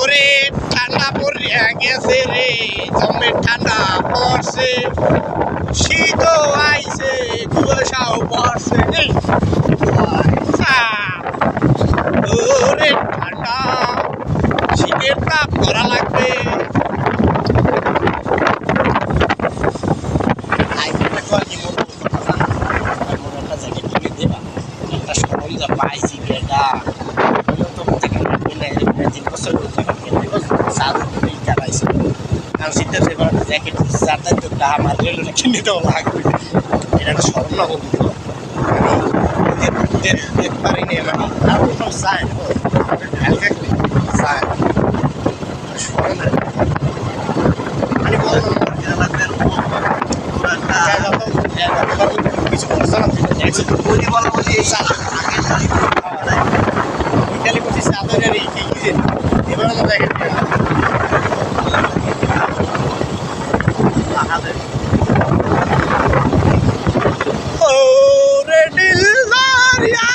ওরে ঠান্ডা পড়িয়া গেছে রে, জমে ঠান্ডা পড়ছে। শীত আইছে, কুয়াশাও পড়ছে। ওরে ঠান্ডা শীতের তাপ ধরা লাগবে। পাইছি, বেটা। তো বছর সাত দিন চালাইছি আর শীতের এবার জ্যাকেট চারটা তো আমার রেলটা কিনে দেওয়া লাগবে এটা একটা বলতে পারিনি আমি আর কোনো হালকা কিছু করছে না? বলি বলা বলি এই বিকালে করছি সাদরের এই কি এবার আমরা দেখেন। ও রে দিলদারিয়া